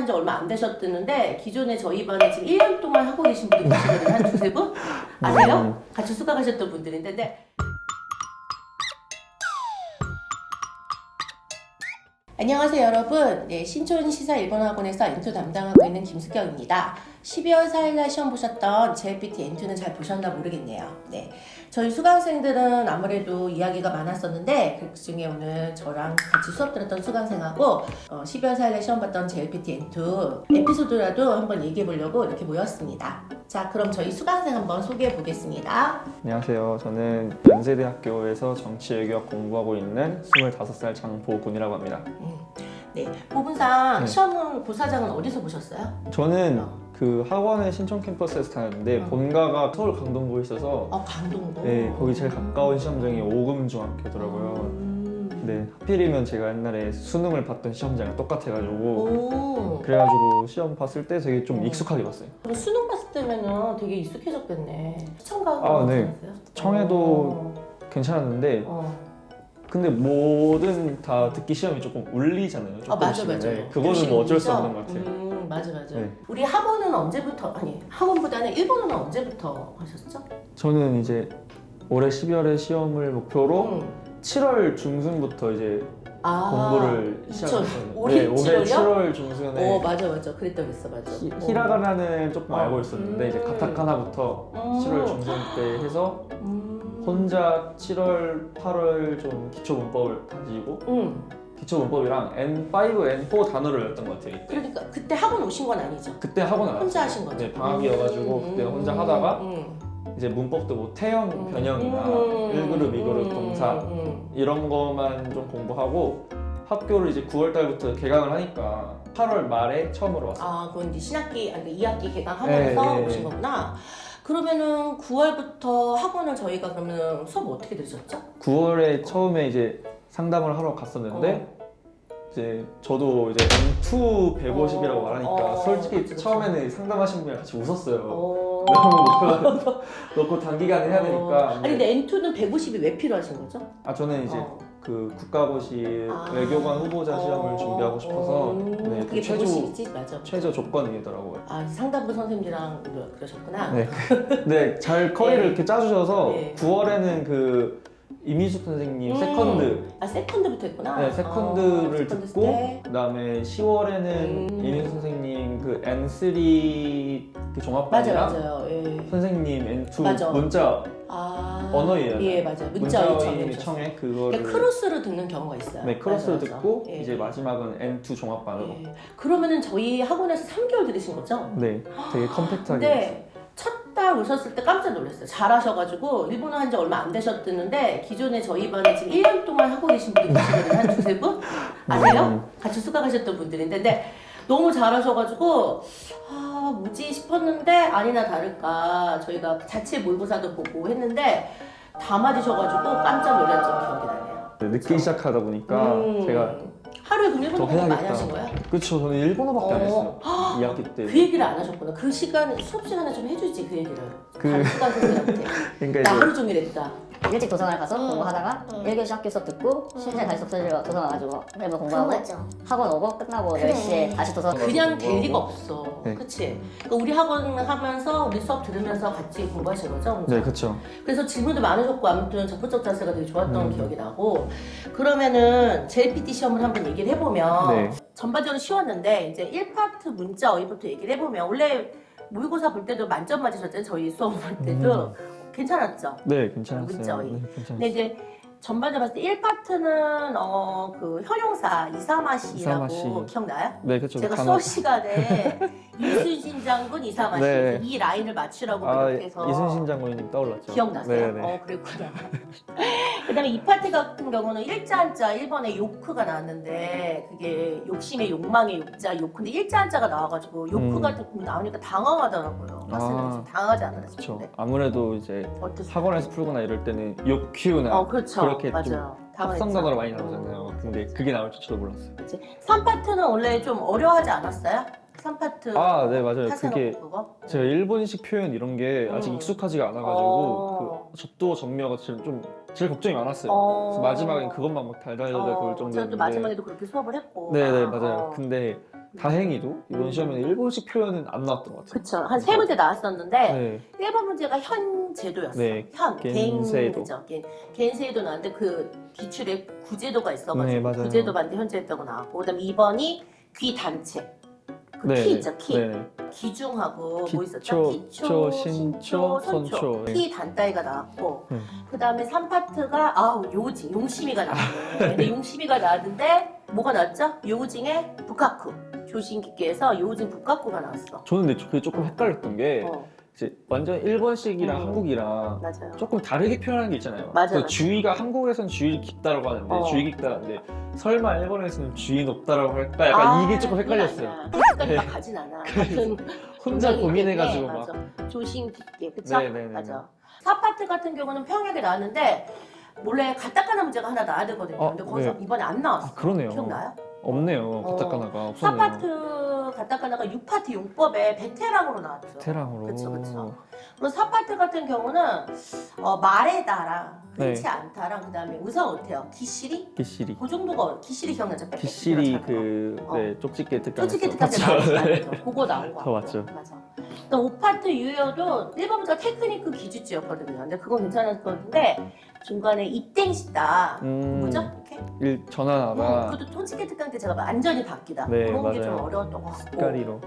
입문한 지 얼마 안 되셨는데 기존에 저희 반에 지금 1년 동안 하고 계신 분이 계시거든요. 한 두세 분? 아세요? 음. 같이 수강하셨던 분들인데 근데 안녕하세요 여러분. 네, 신촌 시사 일본학원에서 엔투 담당하고 있는 김수경입니다. 12월 4일날 시험 보셨던 JLPT 엔투는 잘 보셨나 모르겠네요. 네, 저희 수강생들은 아무래도 이야기가 많았었는데 그 중에 오늘 저랑 같이 수업 들었던 수강생하고 어, 12월 4일날 시험 봤던 JLPT 엔투 에피소드라도 한번 얘기해 보려고 이렇게 모였습니다 자 그럼 저희 수강생 한번 소개해 보겠습니다 안녕하세요. 저는 연세대학교에서 정치외교학 공부하고 있는 25살 장보군이라고 합니다. 네, 부분상 네. 시험은 고사장은 어디서 보셨어요? 저는 그 학원의 신촌 캠퍼스에서 다녔는데 어. 본가가 서울 강동구에 있어서 어, 강동구. 네, 거기 제일 가까운 시험장이 오금중학교더라고요. 음. 네, 하필이면 제가 옛날에 수능을 봤던 시험장이랑 똑같아가지고 오. 그래가지고 시험 봤을 때 되게 좀 어. 익숙하게 봤어요. 그럼 수능 봤을 때면은 되게 익숙해졌겠네. 시청각 아, 네. 청해도 괜찮았는데 어. 근데 뭐든 다 듣기 시험이 조금 울리잖아요. 아 맞아. 맞아. 네, 그거는 뭐 어쩔 수 없는 것 같아요. 음 맞아 맞아. 네. 우리 학원은 언제부터 아니 학원보다는 일본어는 언제부터 하셨죠? 저는 이제 올해 12월에 시험을 목표로 음. 7월 중순부터 이제 아, 공부를 2000 시작했어요. 올해 네, 올해 7월이요? 7월 중순에 어 맞아 맞아 그랬다 그랬어 맞아. 히, 어. 히라가나는 조금 어. 알고 있었는데 이제 음. 가타카나부터 음. 7월 중순 때 해서 음. 혼자 7월, 8월 좀 기초 문법을 가지고 음. 기초 문법이랑 N5, N4 단어를 외웠던 것 같아요. 이때. 그러니까 그때 학원 오신 건 아니죠? 그때 학원 안 혼자 왔어요. 하신 거죠? 네, 방학이어가지고 그때 혼자 하다가 음, 이제 문법도 뭐 태형, 음, 변형이나 음, 1그룹, 2그룹 음, 동사 음. 이런 것만 좀 공부하고 학교를 이제 9월 달부터 개강을 하니까 8월 말에 처음으로 왔어요. 아, 그건 이제 신학기, 아니, 2학기 개강하면서 네, 네, 오신 네. 거구나. 그러면은 9월부터 학원을 저희가 그러면 수업 어떻게 들으셨죠? 9월에 처음에 이제 상담을 하러 갔었는데 어. 이제 저도 이제 M2 150이라고 어, 말하니까 어, 솔직히 그치. 처음에는 상담하신 분이랑 같이 웃었어요. 어. 너무 목표 넣고 단기간에 해야 되니까. 어. 아니, 근데 N2는 150이 왜 필요하신 거죠? 아 저는 이제 어. 그 국가고시 아. 외교관 후보자 시험을 어. 준비하고 싶어서 음, 네, 그게 최저 150이지? 맞아. 최저 조건이더라고요. 아, 상담부 선생님이랑 그러셨구나. 네. 근데 잘 커리를 네. 이렇게 짜주셔서 네. 9월에는 그 이미숙 선생님 음. 세컨드 아, 세컨드부터 했구나. 네, 세컨드를 어, 세컨드 듣고 때. 그다음에 10월에는 음. 이민숙 선생님 그 N3 그 맞아, 종합반이랑 맞아요. 예. 선생님 N2 맞아. 문자 아. 언어예요. 예, 맞아요. 문자 문자의 요청. 청에 그러니까 그거를 크로스로 듣는 경우가 있어요. 네 크로스를 맞아, 맞아. 듣고 예. 이제 마지막은 N2 종합반으로 예. 그러면은 저희 학원에서 3개월 들으신 거죠? 네 되게 컴팩트하게 근데 첫 달 오셨을 때 깜짝 놀랐어요. 잘하셔가지고 일본어 한 지 얼마 안 되셨는데 기존에 저희 반에 지금 1년 동안 하고 계신 분이 계시거든요. 한 두세 분? 아세요? 음. 같이 수강하셨던 분들인데 근데 너무 잘하셔가지고 아 뭐지 싶었는데 아니나 다를까 저희가 자체 모의고사도 보고 했는데 다 맞으셔가지고 깜짝 놀랐던 기억이 나네요. 네, 늦게 시작하다 보니까 음. 제가 하루에 그럼 일본어 더 공부 많이 해야겠다. 하신 거예요? 그쵸 저는 일본어밖에 안 어. 했어요 2학기 때 그 얘기를 안 하셨구나. 그 시간 수업 시간에 좀 해주지 그 얘기를. 그-. 그러니까 나 이제 하루 종일 했다. 일찍 도서관을 가서 음. 공부하다가 음. 1교시 학교 수업 듣고 실제 다시 도서관 도서관 가지고 일본 그거 공부하고 맞죠? 학원 오고 끝나고 그래. 10시에 다시 도서관 그냥 될. 리가 없어. 네. 그치? 그러니까 우리 학원 하면서 우리 수업 들으면서 같이 공부하신 거죠? 혼자? 네 그쵸 그래서 질문도 많으셨고 아무튼 적극적 자세가 되게 좋았던 음. 기억이 나고 그러면은 JPT 시험을 한번 얘기를 해보면 네. 전반적으로 쉬웠는데 이제 1파트 문자 어휘부터 얘기를 해보면 원래 모의고사 볼 때도 만점 맞으셨잖아요 저희 수업 볼 때도 괜찮았죠? 네 문자 괜찮았어요 어휘. 네, 괜찮았어요 근데 이제 전반적으로 봤을 때 1파트는 어, 그 현용사 이사마시라고 이사마시. 기억나요? 네 그쵸 제가 수업 시간에 이순신 장군 이사마시 네. 이 라인을 맞추라고 아 이렇게 해서 이순신 장군님 떠올랐죠 기억나세요? 네네 어, 그랬구나. 그 다음에 이 파트 같은 경우는 일자 한자 1번에 요크가 나왔는데 그게 욕심의 욕망의 욕자 요크. 근데 일자 한자가 나와가지고 요크 음. 같은 거 나오니까 당황하더라고요. 때 아. 좀 당하지 않았나 그쵸 싶은데. 아무래도 이제 어땠어요? 학원에서 풀거나 이럴 때는 욕큐나 어, 그렇죠. 그렇게 맞아요. 좀 합성. 단어로 많이 나오잖아요 근데 그게 나올 줄 저도 몰랐어요 3파트는 원래 좀 어려워하지 않았어요? 3파트 아 네 맞아요 그게 그거? 제가 일본식 표현 이런 게 아직 음. 익숙하지가 않아가지고 어. 그 젖도 전미어가 제일 좀 제일 걱정이 많았어요 어. 그래서 마지막엔 그것만 막 달달달달 볼 어, 저도 정도였는데 마지막에도 그렇게 수업을 했고. 네네 아, 맞아요 어. 근데 다행히도 이번 시험에는 일본식 표현은 안 나왔던 것 같아요. 그쵸. 한 세 문제 나왔었는데 네. 1번 문제가 현 제도였어. 네, 현. 겐, 겐세도 나왔는데 그 기출에 구제도가 있어가지고 네, 맞아요. 구제도 반대 현재했다고 나왔고 그 다음 2번이 귀 단체. 그 네, 키 있죠, 키. 네. 기중하고 뭐 있었죠? 기초, 기초, 초, 신초, 선초. 네. 키 단따이가 나왔고 음. 그 다음에 3파트가 아우 요징, 용심이가 나왔네. 근데 용심이가 나왔는데 뭐가 나왔죠? 요징의 북카쿠. 조신기계에서 요징 북카쿠가 나왔어. 저는 근데 그게 조금 헷갈렸던 게 어, 이제 완전 일본식이랑 음. 한국이랑 맞아요. 조금 다르게 표현하는 게 있잖아요. 그래서 맞아요. 주의가 한국에서는 주의 깊다라고 하는데 어. 주의 깊다는데 설마 일본에서는 주의 높다라고 할까? 약간 아, 이게 조금 헷갈렸어요. 아니야. 그렇게까지 네. 막 가진 않아. 같은 혼자 고민해가지고 때문에, 막. 맞아. 조신 깊게 그쵸? 네네네. 맞아. 4파트 같은 경우는 평행하게 나왔는데 원래 가딱가나 문제가 하나 나와야 되거든요. 어, 근데 거기서 네. 이번에 안 나왔어. 아 그러네요. 기억나요? 없네요. 어. 가타카나가 없었네요. 4파트 가딱가나가 6파트 용법에 베테랑으로 나왔죠. 테랑으로. 그쵸, 그쵸. 그리고 4파트 같은 경우는 어, 말에다랑 흔치 네. 않다랑 그다음에 의사 어때요? 기시리? 기시리. 그 정도가 기시리 기억나죠? 기시리가 그 어. 네, 쪽집게 특강. 솔직히 거 아니죠? 그거 나온 거더 맞죠. 맞아. 또 오파트 유효도 1번부터 테크니크 기주지였거든요. 근데 그건 괜찮았었는데 중간에 이땡시다. 음, 뭐죠? 이렇게? 일 전환하가 음, 그것도 솔직히 특강 때 제가 완전히 바뀌다. 네, 그런 게 좀 맞아요. 어려웠던 것 같고. 까리로.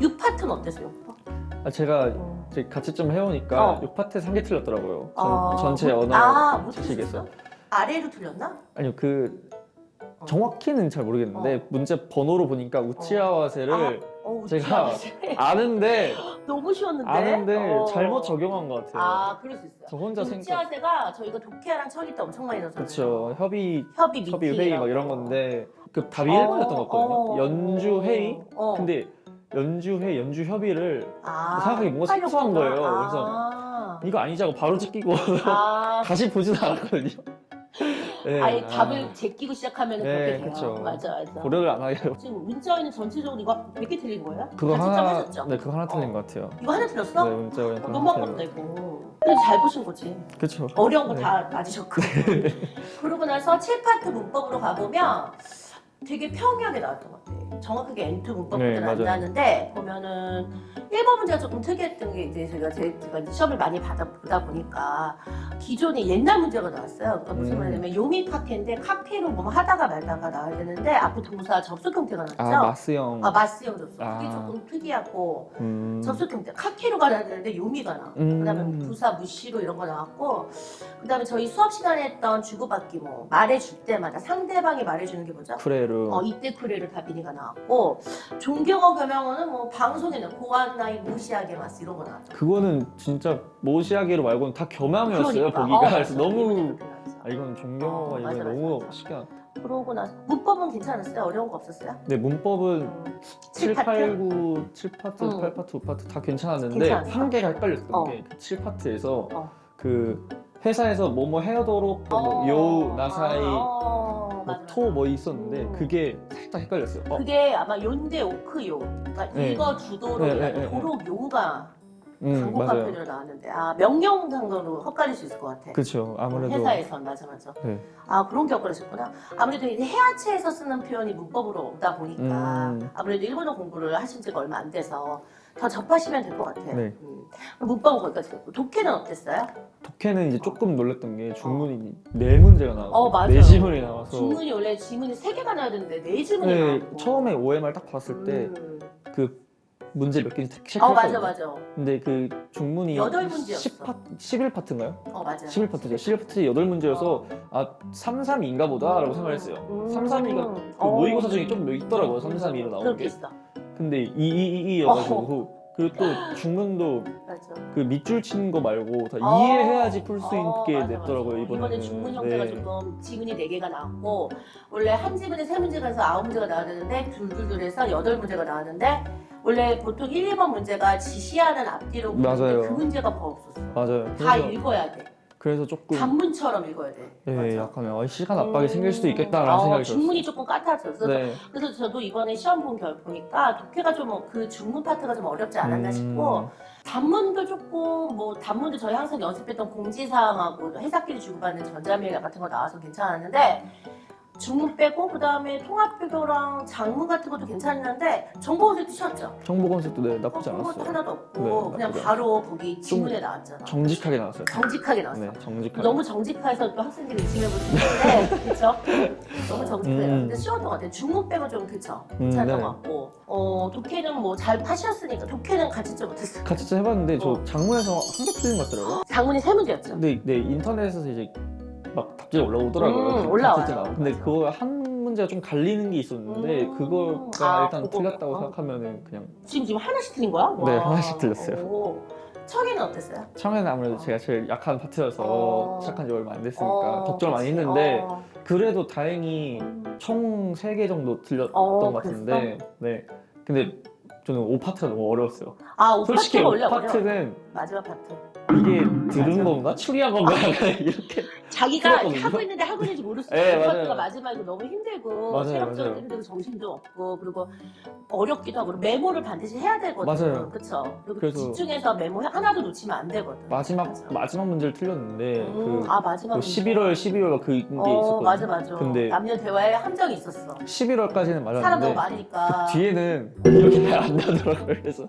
6파트는 어땠어요? 6파? 아, 제가 음. 이제 같이 좀 해오니까 어. 6파트 3개 틀렸더라고요. 전, 아, 전체 못- 언어 아, 못 지식에서. 틀렸어? 아래로 틀렸나? 아니요 그 어. 정확히는 잘 모르겠는데 문제 번호로 보니까 우치아와세를 어, 제가. 아는데 너무 쉬웠는데. 아는데 어. 잘못 적용한 것 같아요. 아, 그럴 수 있어요. 저 혼자 생각. 우치아세가 저희가 독해랑 철이 때 엄청 많이 넣었잖아요. 그렇죠. 협의 협의 미팅 협의 회의 막 이런 건데 그 답이 1번이었던 것 같거든요. 연주 회의. 어. 근데 연주 회의, 연주 협의를 아, 이상하게 뭔가. 생소한 거예요. 아. 이거 아니자고 바로 찍히고 아, 다시 보지도 않았거든요. 네, 아예 아, 답을 제끼고 시작하면 네, 그렇게 돼요. 그쵸. 맞아, 맞아. 고려를 안 하게 지금 문자에는 전체적으로 이거 몇 개 틀린 거예요? 그거 같이 하나 하셨죠? 네 그거 하나 틀린 어. 것 같아요. 이거 하나 틀렸어? 네 문자 그냥 어, 너무 아깝다 거. 이거. 그래도 잘 보신 거지. 그렇죠. 어려운 거 네. 다 맞으셨고. 그러고 나서 7파트 문법으로 가보면 되게 평이하게 나왔던 것 같아. 정확하게 N2 문법부터는 네, 안 맞아요. 나왔는데 보면은 1번 문제가 조금 특이했던 게 이제 제가 제, 제가 이제 시험을 많이 받아 보다 보니까 기존에 옛날 문제가 나왔어요. 그러니까 무슨 음. 말이냐면 요미 카케인데 카케로 뭐 하다가 말다가 나와야 되는데 앞에 동사 접속 형태가 나왔죠. 아 마스형. 아, 마스형 접속. 그게 아. 조금 특이하고 음. 접속 형태 카케로 가야 되는데 요미가 나와. 음. 그다음에 뭐 부사 무시로 이런 거 나왔고 그다음에 저희 수업 시간에 했던 주고받기 뭐 말해줄 때마다 상대방이 말해주는 게 뭐죠? 쿠레루. 어 이때 쿠레를 다비니가 나왔고 존경어 겸용어는 뭐 방송에는 고한 나이 무시하게 마스 이런 거 나왔죠. 그거는 진짜 모시아게로 말고는 다 겸양이었어요 그러니까. 보기가. 어, 그래서 맞아. 너무 나왔어. 아 이건 존경어가 어, 이거 맞아, 너무 맞아. 쉽게. 나- 그러고 나서 문법은 괜찮았어요? 어려운 거 없었어요? 네 문법은 음, 7, 7파트? 8, 9, 7파트, 음. 8파트, 5파트 다 괜찮았는데 괜찮았어. 한 개가 헷갈렸던 어. 게 7파트에서 어. 그 회사에서 뭐뭐 헤어도록 뭐 어. 요 나사이 어, 뭐 맞아, 토뭐 있었는데 음. 그게 살짝 헷갈렸어요. 어, 그게 아마 요인데 오크요. 그러니까 네. 읽어 주도록 네, 네, 네, 도로 요가 음 강곡한 맞아요. 표현으로 나왔는데 아 명령상으로 헷갈릴 수 있을 것 같아. 그렇죠. 아무래도 회사에선 맞아 맞아. 네. 아 그런 게 헷갈리셨구나. 아무래도 이제 해야체에서 쓰는 표현이 문법으로 오다 보니까 음. 아무래도 일본어 공부를 하신 지가 얼마 안 돼서 더 접하시면 될 것 같아요. 네. 음. 문법은 거기까지 됐고 독해는 어땠어요? 독해는 이제 조금 놀랐던 게 중문이 네 문제가 나와서 어, 맞아요. 네 지문이 나와서 지문이 원래 지문이 세 개가 나야 되는데 네 지문이 네, 나왔고. 처음에 OMR 딱 봤을 때 음. 그 문제 몇 개인지 어 체크했거든요. 맞아 맞아. 근데 그 중문이 여덟 문제였어. 10파, 11파트인가요? 어 맞아. 11파트죠. 11파트 8문제여서 아 3, 3인가 보다라고 생각했어요. 음. 3, 3이가 그 어. 모의고사 중에 좀 있더라고요. 3, 3, 2로 나오는 그렇게 게. 있어. 근데 2, 2, 2, 2여가지고 그리고 또 중문도 맞아. 그 밑줄 치는 거 말고 다 어. 이해해야지 풀수 어, 있게 맞아, 냈더라고요. 이번에는. 이번에 중문 형태가 네. 조금 지문이 네 개가 나왔고 원래 한 지문에 세 문제가 해서 아홉 문제가 나와야 되는데 둘둘둘해서 여덟 문제가 나왔는데 원래 보통 1, 2번 문제가 지시하는 앞뒤로 맞아요. 그 문제가 더 없었어. 맞아요. 다 그래서, 읽어야 돼. 그래서 조금 단문처럼 읽어야 돼. 예, 맞아. 약간 아, 시간 압박이 음. 생길 수도 있겠다라는 어, 생각이 중문이 들었어요. 조금 까탈졌어. 네. 그래서 저도 이번에 시험 본 결 보니까 독해가 좀 그 중문 파트가 좀 어렵지 않았나 음. 싶고 단문도 조금 뭐 단문도 저희 항상 연습했던 공지사항하고 회사끼리 주고받는 전자메일 같은 거 나와서 괜찮았는데 중문 빼고 그다음에 통합교교랑 장문 같은 것도 괜찮은데 정보원도 쉬었죠. 정보 검색도 네, 나쁘지 그런 것도 않았어요. 하나도 없고 네, 그냥 나쁘지 바로 거기 지문에 나왔잖아. 정직하게 나왔어요. 정직하게 나왔어. 네, 정직하게. 너무 정직해서 또 학생들이 의심해 있는데 그렇죠? 너무 정직해요. 음. 근데 쉬웠던 것 같아요. 중문 빼고 좀 그쵸? 음, 괜찮았던 네. 것 같고 어 독해는 뭐 잘 파셨으니까 독해는 가르치지 못했어요. 같이 좀 해봤는데 저 어. 장문에서 한 개 틀린 것 같더라고요. 장문이 세 문제였죠. 근데 네, 인터넷에서 이제 막 올라오더라고요. 음, 올라와요. 답지 나오고. 근데 그거 한 문제가 좀 갈리는 게 있었는데 음. 그거가 아, 일단 그거. 틀렸다고 어. 생각하면은 그냥 지금 지금 하나씩 틀린 거야? 네, 와. 하나씩 틀렸어요. 오. 청에는 어땠어요? 처음에는 아무래도 제가 제일 약한 파트여서 어. 시작한 지 얼마 안 됐으니까 어, 걱정을 많이 그치. 했는데 어. 그래도 다행히 총 3개 정도 틀렸던 어, 것 같은데 네 근데 저는 5파트가 너무 어려웠어요 아, 오 솔직히 파트가 원래 어려워. 5파트는 마지막 파트. 이게 들은 건가? 추리한 건가? 이렇게 자기가 틀렸거든요. 하고 있는데 하고 있는지 모를 수 네, 있어요. 맞아요. 파트가 마지막에 너무 힘들고 맞아요, 체력적으로 맞아요. 힘들고 정신도 없고 그리고 어렵기도 하고 메모를 반드시 해야 되거든요. 맞아요. 그렇죠. 그리고 그래서- 집중해서 메모 하나도 놓치면 안 되거든. 마지막 맞아. 마지막 문제를 틀렸는데 음, 그 아 마지막 뭐 11월 12월 그게 어, 있었거든요 맞아 맞아. 근데 남녀 대화에 함정이 있었어. 11월까지는 사람 너무 맞았는데 많으니까. 그 뒤에는 이렇게 잘 안 나더라고요 그래서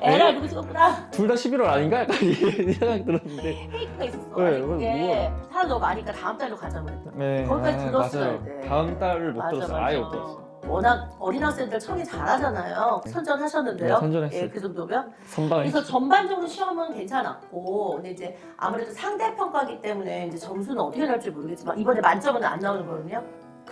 에라 누구 찍었구나. 둘 다 11월 아닌가? 약간 이 생각이 들었는데 페이크가 있었어. 네, 아니, 그게 사람 너무 많으니까 다음 달로 가자고 그랬다. 네, 거기까지 들었어야 맞아요. 돼. 다음 달을 못 맞아, 들었어요. 맞아. 아예 못 들었어요. 워낙 어린 학생들 청이 잘하잖아요. 선전하셨는데요. 네, 선전했어요. 예, 그 정도면. 선방에 그래서 전반적으로 시험은 괜찮았고, 근데 이제 아무래도 상대 평가기 때문에 이제 점수는 어떻게 나올지 모르겠지만 이번에 만점은 안 나오는 거거든요.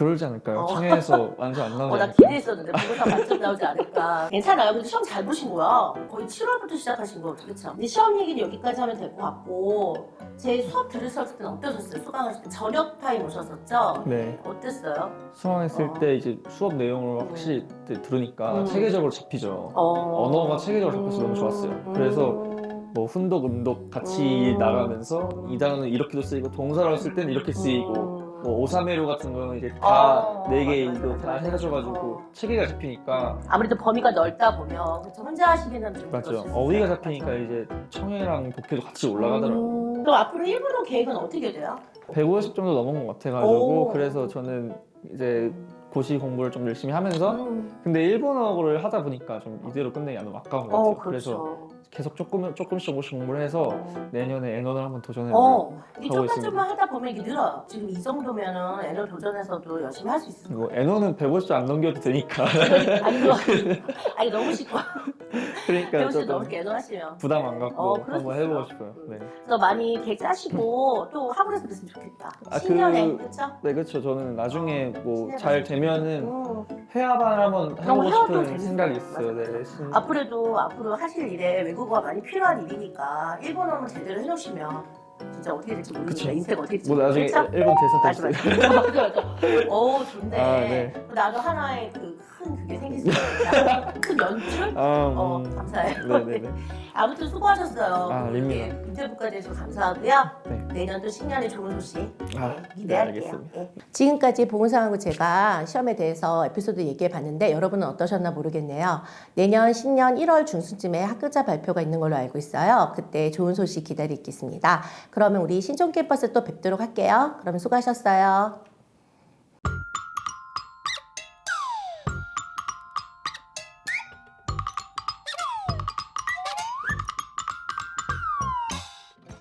그러지 않을까요? 어. 청해에서 완전 안 나오지 어, 나 않을까요? 기대했었는데 보고서 만점 나오지 않을까. 괜찮아요. 근데 시험 잘 보신 거야. 거의 7월부터 시작하신 거 그렇죠? 근데 시험 얘기는 여기까지 하면 될 것 같고, 제 수업 들으셨을 때는 어떠셨어요? 수강하실 때 저녁 타임 오셨었죠? 네. 어땠어요? 수강했을 어. 때 이제 수업 내용을 확실히 들으니까 음. 체계적으로 잡히죠. 어... 언어가 체계적으로 잡혀서 너무 좋았어요. 그래서 음. 뭐 훈독, 음독 같이 음. 나가면서 이 단어는 이렇게도 쓰이고 동사로 쓸 때는 이렇게 쓰이고 음. 뭐 오사메로 같은 거는 이제 어, 다네개 맞아, 이거 맞아, 다 맞아. 해가지고 어. 체계가 잡히니까 아무래도 범위가 넓다 보면 그쵸? 혼자 하시기는 좀 맞죠. 그럴 수 있어요. 어휘가 잡히니까 이제 청해랑 독해도 같이 올라가더라고 요. 음, 그럼 앞으로 일본어 계획은 어떻게 돼요? 150 정도 넘은 것 같아가지고 오. 그래서 저는 이제 고시 공부를 좀 열심히 하면서 음. 근데 일본어를 하다 보니까 좀 이대로 끝내기 너무 아까운 것 같아요. 어, 그렇죠. 계속 조금 조금씩 조금씩 공부를 해서 어. 내년에 N원을 한번 도전해 보려고 어, 이게 하고 좀만 있습니다. 좀만 하다 보면 이게 늘어요. 지금 이 정도면은 애널 도전해서도 열심히 할 수 있어요. 이거 N원은 150도 안 넘겨도 되니까 아니, 이거, 아니, 너무 쉽고. 그러니까 배우실 조금 너무 애널 하시면. 부담 안 갖고 어, 그럴 한번 있어요. 해보고 싶어요. 네, 그래서 많이 계획 짜시고 또 학원에서 뵀으면 좋겠다. 아, 신년에, 그- 그 쵸? 네 그렇죠. 저는 나중에 뭐 신년에 잘 뵀으면 되면은 음. 회화반 한번 해보고 회화도 싶은 재밌어요. 생각이 있어요. 네, 신- 앞으로도 앞으로 하실 일에 외국 어가 많이 필요한 일이니까 일본어만 제대로 해놓으시면 진짜 어떻게 될지 모르겠어요. 그쵸. 인생 어떻게 될지 뭐 나중에 모르겠죠? 일본 대사 될수. 오 좋네. 아, 네. 나도 하나의 그 큰 그게 생겼으니까 큰 연출. 아, 어 음. 감사해요. 네네네. 아무튼 수고하셨어요. 아, 아닙니다. 이렇게 인터뷰까지 해서 감사하고요. 네. 내년도 신년에 좋은 소식 아, 네, 네, 기대할게요. 알겠습니다. 예. 지금까지 보건상하고 제가 시험에 대해서 에피소드 얘기해 봤는데 여러분은 어떠셨나 모르겠네요. 내년 신년 1월 중순쯤에 학교자 발표가 있는 걸로 알고 있어요. 그때 좋은 소식 기다리겠습니다. 그러면 우리 신촌 캠퍼스 또 뵙도록 할게요. 그러면 수고하셨어요.